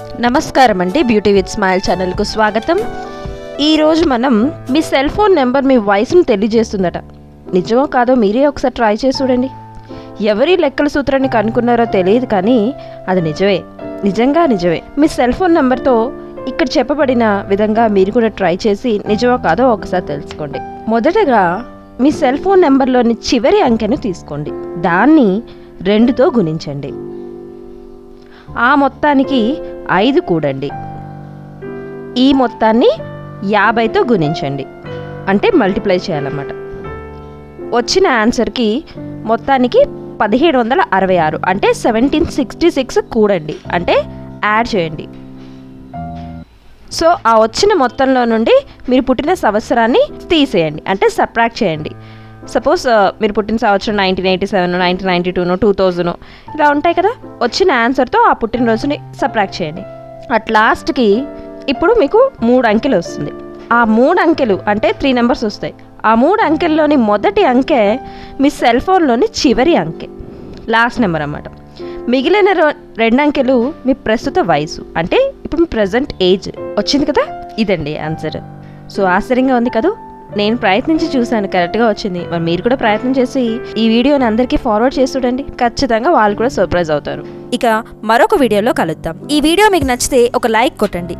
నమస్కారం అండి beauty with smile ఛానల్కు స్వాగతం. ఈరోజు మనం మీ సెల్ ఫోన్ నెంబర్ మీ వయసును తెలియజేస్తుందట. నిజమో కాదో మీరే ఒకసారి ట్రై చేసి చూడండి. ఎవరి లెక్కల సూత్రాన్ని కనుక్కున్నారో తెలియదు కానీ అది నిజమే. నిజంగా నిజమే. మీ సెల్ ఫోన్ నెంబర్తో ఇక్కడ చెప్పబడిన విధంగా మీరు కూడా ట్రై చేసి నిజమో కాదో ఒకసారి తెలుసుకోండి. మొదటగా మీ సెల్ ఫోన్ నెంబర్లోని చివరి అంకెను తీసుకోండి. దాన్ని రెండుతో గుణించండి. ఆ మొత్తానికి ఐదు కూడండి. ఈ మొత్తాన్ని యాభైతో గుణించండి. అంటే మల్టిప్లై చేయాలన్నమాట. వచ్చిన ఆన్సర్కి మొత్తానికి పదిహేడు వందల అరవై ఆరు అంటే సెవెంటీన్ సిక్స్టీ సిక్స్ కూడండి. అంటే యాడ్ చేయండి. సో ఆ వచ్చిన మొత్తంలో నుండి మీరు పుట్టిన సంవత్సరాన్ని తీసేయండి. అంటే సబ్ట్రాక్ట్ చేయండి. సపోజ్ uh, మీరు పుట్టిన సంవత్సరం nineteen eighty seven nineteen ninety టూను two thousand ఇలా ఉంటాయి కదా? వచ్చిన ఆన్సర్తో ఆ పుట్టినరోజుని సబ్ట్రాక్ట్ చేయండి. అట్ లాస్ట్కి ఇప్పుడు మీకు మూడు అంకెలు వస్తుంది. ఆ మూడు అంకెలు అంటే త్రీ నెంబర్స్ వస్తాయి. ఆ మూడు అంకెల్లోని మొదటి అంకె మీ సెల్ ఫోన్లోని చివరి అంకె. లాస్ట్ నెంబర్ అన్నమాట. మిగిలిన రో- రెండు అంకెలు మీ ప్రస్తుత వయసు. అంటే ఇప్పుడు మీ ప్రజెంట్ ఏజ్ వచ్చింది కదా? ఇదండి ఆన్సర్ సో ఆశ్చర్యంగా ఉంది కదా? నేను ప్రయత్నించి చూశాను కరెక్ట్గా వచ్చింది. మరి మీరు కూడా ప్రయత్నం చేసి ఈ వీడియోని అందరికీ ఫార్వర్డ్ చేసి చూడండి. ఖచ్చితంగా వాళ్ళు కూడా సర్ప్రైజ్ అవుతారు. ఇక మరొక వీడియోలో కలుద్దాం. ఈ వీడియో మీకు నచ్చితే ఒక లైక్ కొట్టండి.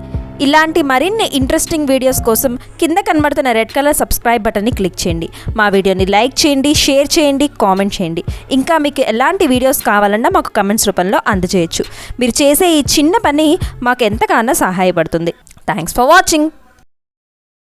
ఇలాంటి మరిన్ని ఇంట్రెస్టింగ్ వీడియోస్ కోసం కింద కనబడుతున్న రెడ్ కలర్ సబ్స్క్రైబ్ బటన్ని క్లిక్ చేయండి. మా వీడియోని లైక్ చేయండి షేర్ చేయండి కామెంట్ చేయండి. ఇంకా మీకు ఎలాంటి వీడియోస్ కావాలన్నా మాకు కమెంట్స్ రూపంలో అందజేయచ్చు. మీరు చేసే ఈ చిన్న పని మాకు ఎంతగానో సహాయపడుతుంది. Thanks for watching